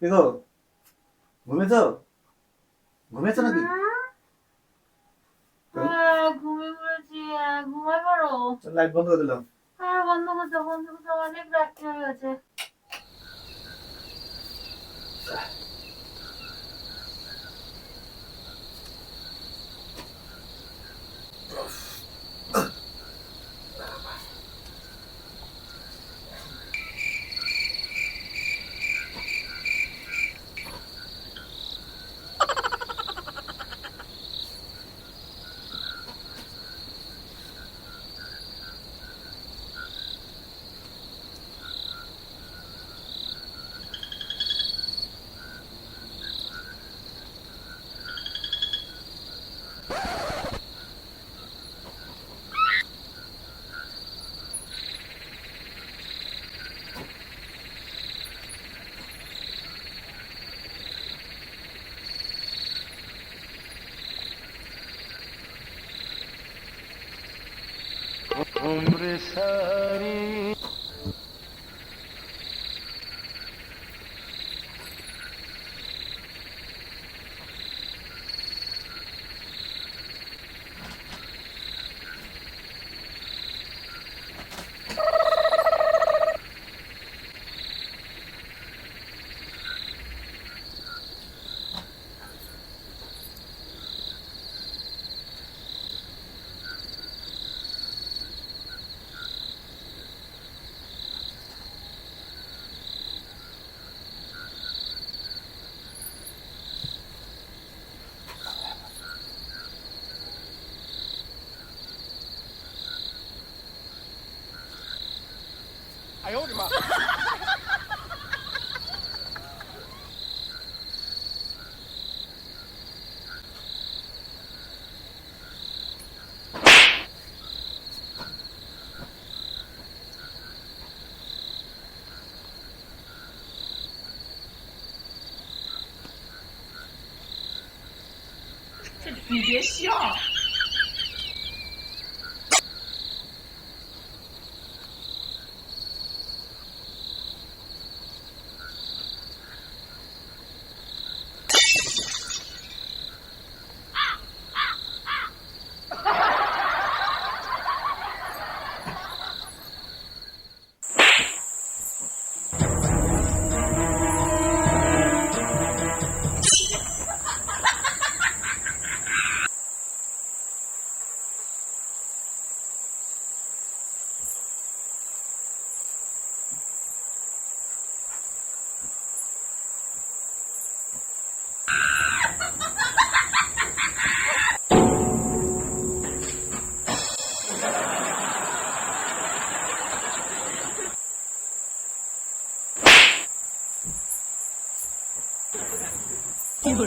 দেখো ঘুমেছ ঘুমেছ নাকি ঘুমিয়ে পড়েছি ঘুমাই পড়ো লাইট বন্ধ করে দিলাম হ্যাঁ বন্ধ করতে বন্ধ করতে অনেক রাত্রি হয়ে গেছে सा सारी আরে আমি তোর বউ আই ভয় পেলে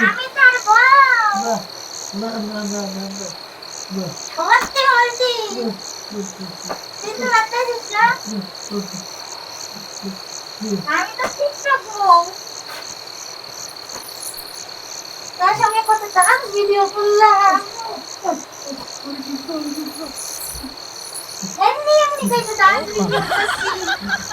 আমি তোর বউ। না না না না না। না কিন্তু রাত্রে দিচ্ছিলাম আমি তো শিক্ষক বউ তোর সঙ্গে কত ডান্স ভিডিও করলাম এমনি এমনি কত ডান্স ভিডিও করছি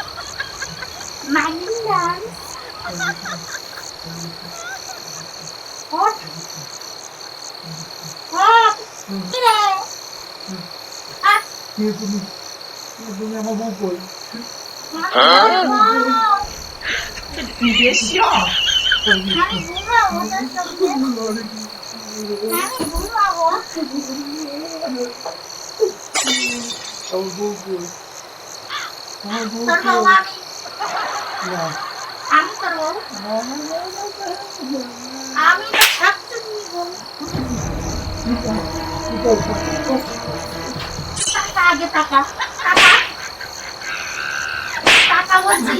আহ কে তুমি কে তুমি আমার বউ কই আমি ঘুমাবো তোর সঙ্গে আমি ঘুমাবো আমার বউ কই? আমার বউ তোর কই? বউ আমি না, আমি তোর বউ না, না, না, না, না, না। আমি তো থাকতে আগে টাকা। টাকা? টাকা বলছি?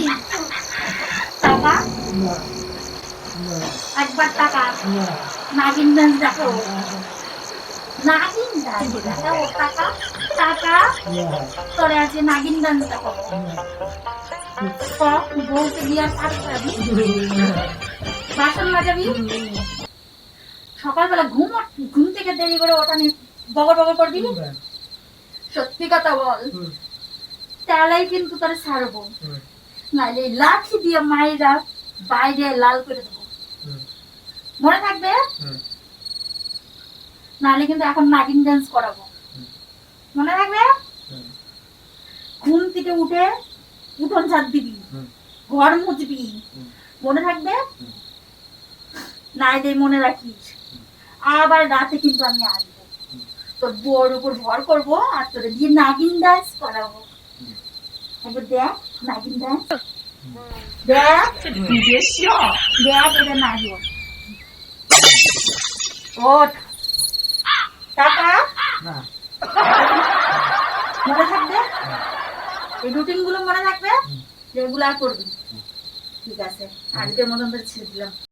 একবার দেখো। বাসন মাজাবি? সকালবেলা ঘুম ঘুম থেকে দেরি করে ওটা নিয়ে বগর বগর করবি সত্যি কথা বল। হুম, তাহলেই কিন্তু তোরে ছাড়বো। নাইলে লাঠি দিয়ে মায়েরা বাইরে লাল করে দেবো। মনে থাকবে। নাহলে কিন্তু এখন নাগিন ডান্স করাবো। মনে থাকবে? ঘুম থেকে উঠে উঠোন ছাদ দিবি। ঘর মুছবি। মনে থাকবে। নাইলে মনে রাখিস। আবার রাতে কিন্তু আমি আসব। তোর বউর উপর ভর করব আর তোর দিয়ে নাগিন ডান্স করাবো। একবার দেখ নাগিন ডান্স দেখ দেখ এটা নাগিন। ওঠ। টাকা? মনে থাকবে? এই রুটিনগুলো মনে থাকবে। রেগুলার করবি ঠিক আছে আজকের মতন তো ছেড়ে দিলাম।